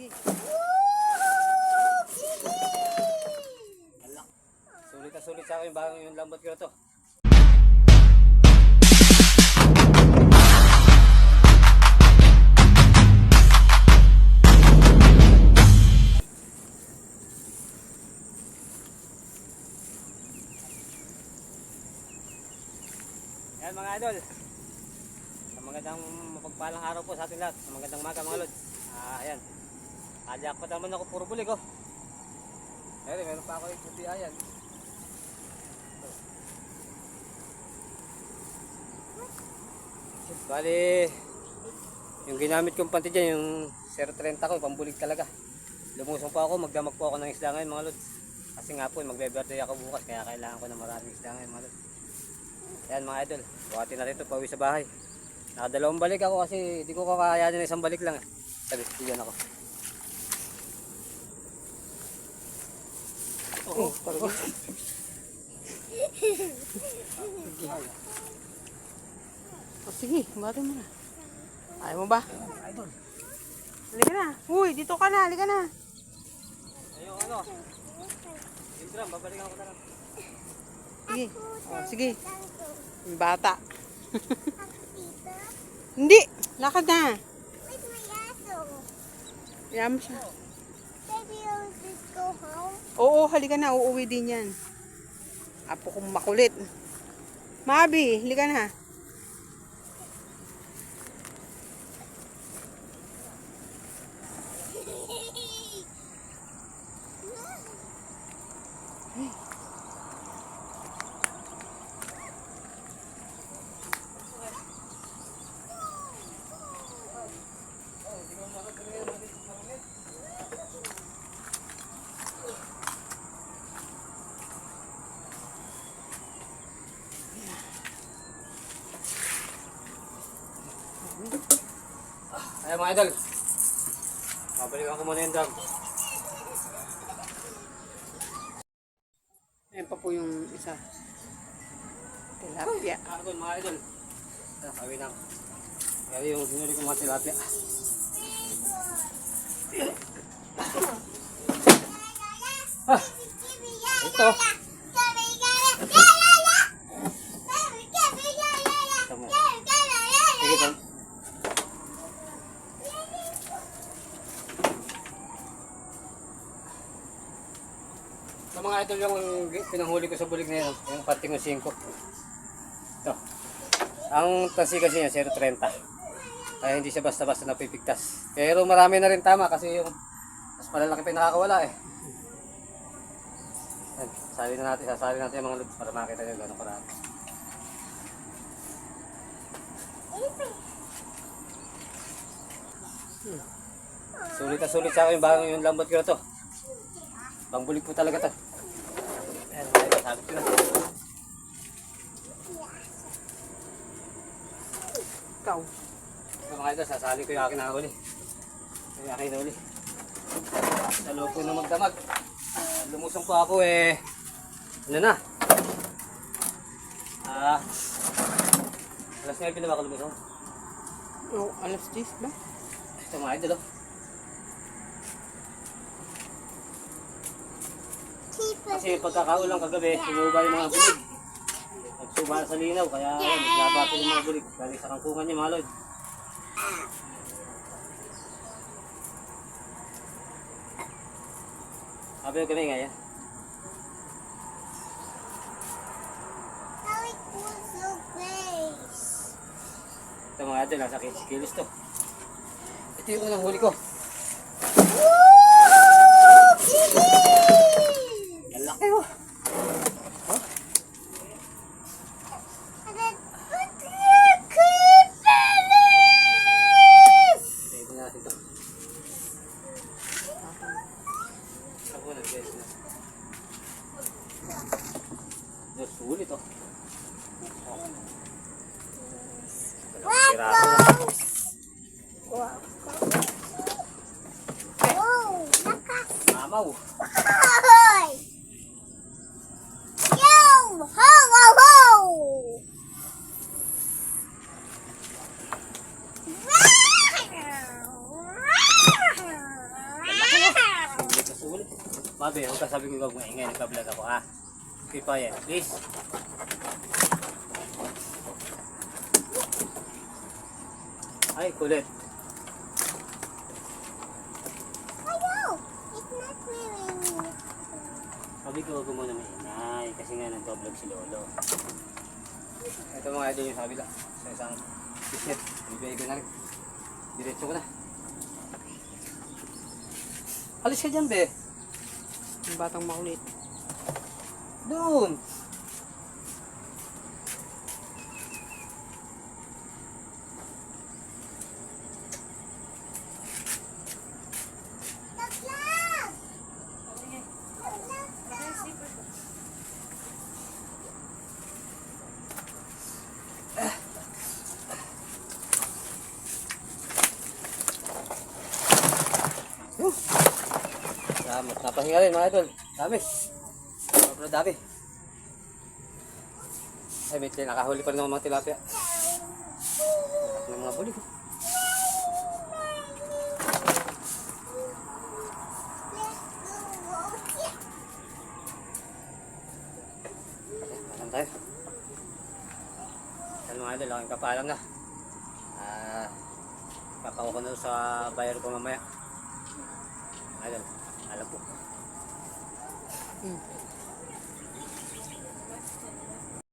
Sige. Sulit na sulit sa akin bagong yung lambot ko to. Yan mga idol. Sa magandang mapagpalang araw po sa ating lahat. Sa magandang maga mga lod. Ah, ayan. Kajak pa naman ako puro bulig oh. Ayun, meron pa ako yung puti ayan. Bali, yung ginamit kong panty dyan, yung 030 ko, pambulig talaga. Lumusong pa ako, magdamag po ako ng isda ngayon mga lods. Kasi nga po, magbe-birthday ako bukas, kaya kailangan ko ng maraming isda ngayon mga lods. Ayan mga idol, buhati na rito, pauwi sa bahay. Nakadalawang balik ako kasi hindi ko kakayanin na isang balik lang eh. Sabi, bigyan ako. Oh, talaga. Oh, sige, bati mo na. Ayaw mo ba? Halika na. Uy, dito ka na. Halika na. Ayun ano, yung drum, babalikan ko na lang. Sige. Oh, sige. Yung Bata. Hindi. Lakad na. My asshole? Ayan mo siya. Go home. Oo, halika na. Uuwi din yan. Apo kong makulit. Mabi, halika na. Mga idol. Babalikan ko muna yung drum. Ayan pa po yung isa. Tilapia. Ako mga idol. Kawin na. Kaya yung sinuli ko mga tilapia. Ah, ito. Mga idol yung pinanghuli ko sa bulig na yun, yung pating ng 5. Ito. Ang tansi kasi niya, 0.30. Kaya hindi siya basta-basta napipigtas. Pero marami na rin tama kasi yung mas malalaki pa nakakawala eh. Sali na natin, sasali natin yung mga lods para makita nyo gano'ng karami. Sulit na sulit sa akin yung yung lambot ko na to. Pangbulig po talaga to. Na. Ikaw. Mga ito, sasali ko yung akin nahuli. Yung akin nahuli. Sa loob ko na magdamag. Lumusong po ako eh. Ano na? Ah. alas 9 na ba ako lumusong? Oh, alas 10 ba? Ito mga idol oh. Kasi pagkakaulang kagabi, sumuba yung mga bulig. Nagsuba sa linaw, kaya yan, naglabasa yung mga bulig. Galing sa kangkungan niya mga lord. Sabi kami nga yan. Ito mga idol, nasa 15 kilos to. Ito yung unang huli ko. Ang laki oh. Pwede na natin to. Ako nag-guess na. Dos sulit oh. Oh. Dalawang piraso na. Mabe, huwag ka sabi ko huwag maingay, nagka-vlog ako ha. Okay pa yan, please. Ay, kulit. Sabi ko huwag ko muna maingay kasi nga nag-vlog si Lolo. Ito mga idol yung sabi lang sa isang bisnet. Bibigay ko na rin. Diretso ko na. Alis ka dyan, be. Yung batang makulit. Doon. Glove. Salamat. Napahinga rin mga idol. Dami. Sobrang dami. Ay, may tin- nakahuli pa rin ako mga tilapia. Ng mga bulig. Alam tayo. Yan mga idol, aking kapalam na. Ah, papakuha ko na sa bayar ko mamaya. Alam po. Hmm.